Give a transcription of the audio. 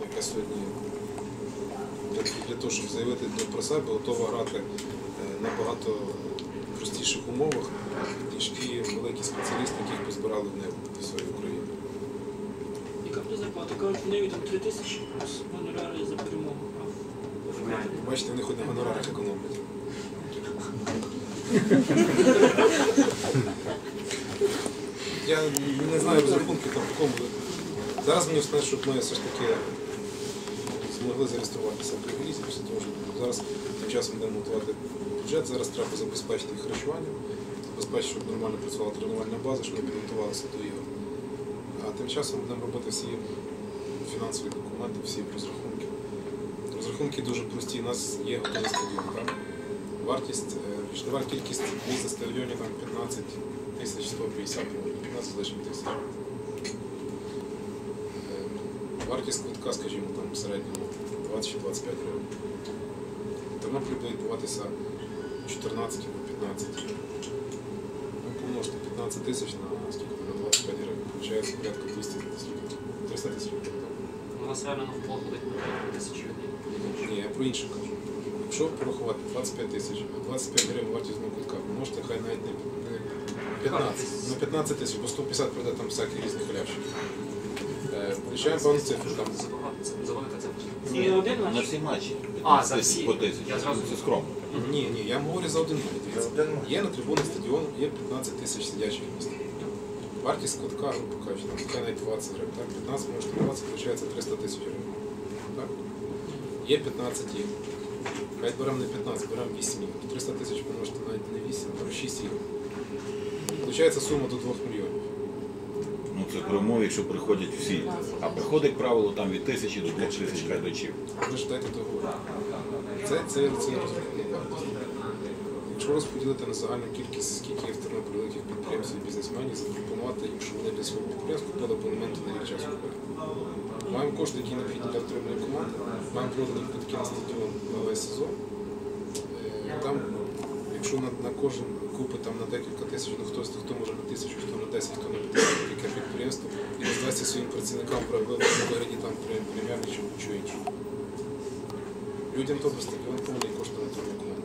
яка сьогодні для, того, щоб заявити про себе, готова грати е, набагато простіших умовах, ніж ті великі спеціалісти, яких позбирали в небо в своїй Україні. Яка буде зарплата? Кажуть, в неї там 3 тисячі плюс гонорари за перемогу. Бачите, вони хоч на гонорарах економлять. Я не знаю розрахунки там в якому. Зараз мені сказати, щоб ми все ж таки змогли зареєструватися в Кривій після того, що зараз тим часом будемо готувати бюджет, зараз треба забезпечити їх харчування, забезпечити, щоб нормально працювала тренувальна база, щоб вони підготувалися до ігор. А тим часом будемо робити всі фінансові документи, всі розрахунки. Розрахунки дуже прості. У нас є готовий стадіон. Так? Вартість, е, річнова кількість місць на там 15 тисяч 150, ну, 15 з тисяч. Вартість квитка, скажімо, там в середньому 20 чи 25 гривень. Тернопіль буде відбуватися 14 або 15. Ну, помножте 15 тисяч на скільки на 25 гривень. Получається порядка 200 скільки? 300 тисяч гривень. У нас реально на футбол ходить на тисячі людей. Ні, я про інше кажу. Якщо порахувати 25 тисяч, а 25 гривень вартість на ви можете хай навіть не не 15, на 15 тисяч, бо 150 прийде там всяких різних халявщиків. Е, Включаємо певну цифру там. Не один На матч? всі матчі. А, за всі. По тисячі. Я зразу- Це скромно. Ні, ні, я говорю за один матч. Дивіться. Є на трибунах стадіону, є 15 тисяч сидячих місць. Вартість кутка, грубо кажучи, там хай навіть 20 гривень. Так? 15 може 20, виходить 300 тисяч гривень. Так? Є 15 ігор. Хай беремо не 15, беремо 8 ігор. 300 тисяч помножити навіть не 8, а 6 ігор. Получається сума до 2 мільйонів. Ну це при якщо приходять всі. А приходить правило там від тисячі до двох тисяч глядачів. Ви ж дайте договор. Це, це, це вартості. Якщо розподілити на загальну кількість, скільки є в Тернополі великих підприємств і бізнесменів, запропонувати їм, щоб вони для свого підприємства купили абонементи на рік роботи. Маємо кошти, які необхідні для отримання команди, маємо продані квитки на стадіон на весь сезон. Е, Там, якщо на, на кожен купить там на декілька тисяч, ну хтось хто може на тисячу, 10, хто на 50, яке підприємство, і роздасться своїм працівникам в вигляді там прем- преміальних чи іншого. Людям добре стадіон повний коштує на тому.